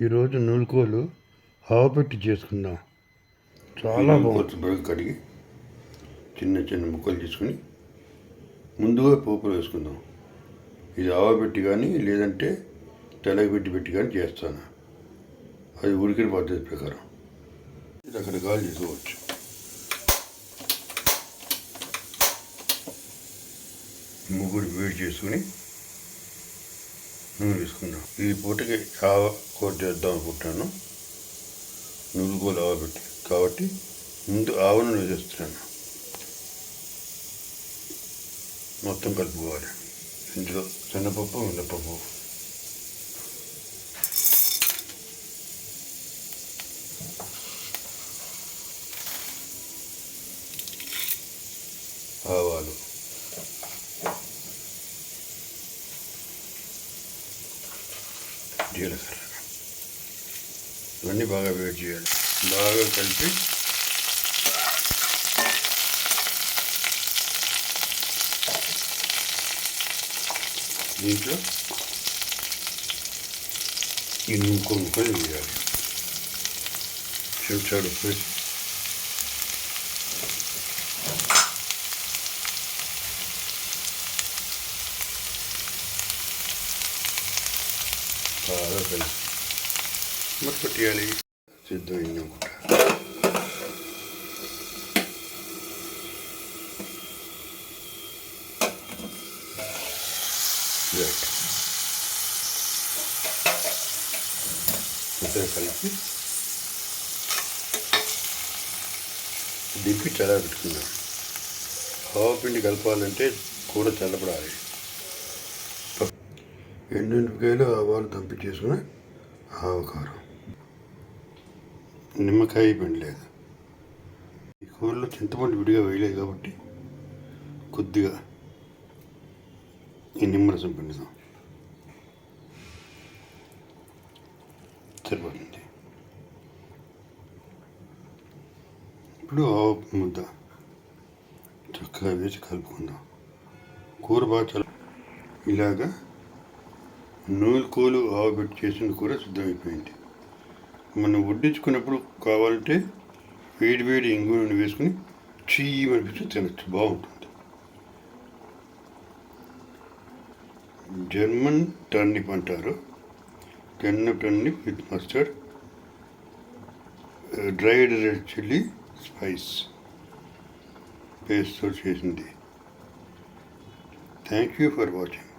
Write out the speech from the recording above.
ఈరోజు నూలుకోలు ఆవపెట్టి చేసుకుందాం. చాలా బాగుంది. బాగా కడిగి చిన్న చిన్న ముక్కలు తీసుకుని ముందుగా పోపులు వేసుకుందాం. ఇది ఆవబెట్టి కానీ లేదంటే తెల్లగబెట్టి పెట్టి కానీ చేస్తాను. అది ఉడికిన పద్ధతి ప్రకారం. రకరకాలు చేసుకోవచ్చు ముగ్గురు వేడి చేసుకుని నూనె వేసుకుందాం ఈ పూటకి ఆవ కోట్ చేద్దాం అనుకుంటున్నాను నువ్వు కూడా ఆవబెట్టి కాబట్టి ముందు ఆవను వేసేస్తున్నాను మొత్తం కలుపుకోవాలి. ఇందులో శనగపప్పు మినపప్పు. ఆవాలు. జీలకర్ర ఇవన్నీ బాగా వేడి చేయాలి. బాగా కలిపి దీంట్లో ఈ ముక్క ముక్కలు వేయాలి. చెంచాడు కలిసి మరి పెట్టేయాలి సిద్ధమైంది అనుకుంటా కలిపి దింపి చల్ల పెట్టుకుందాం పిండి కలపాలంటే కూర చల్లపడాలి ఎండుమిరపకాయలు ఆవాలు దంపి చేసుకుని ఆవకారం. నిమ్మకాయ పిండి లేదు. ఈ కూరలో చింతపండు విడిగా వేయలేదు కాబట్టి కొద్దిగా ఈ నిమ్మరసం పిండుదాం. సరిపోతుంది. ఇప్పుడు ఆవు ముద్ద. చక్కగా వేసి కలుపుకుందాం. కూర బాగా ఇలాగా నూనె కూలు ఆవబెట్టి చేసిన కూర సిద్ధమైపోయింది. మనం వడ్డించుకున్నప్పుడు కావాలంటే వేడి వేడి ఇంగు నూనె వేసుకుని చీయి అనిపిస్తే తినచ్చు బాగుంటుంది. జర్మన్ టర్నిప్ అంటారు. German turnip with mustard dried red chilli spice పేస్ట్తో చేసింది. Thank you for watching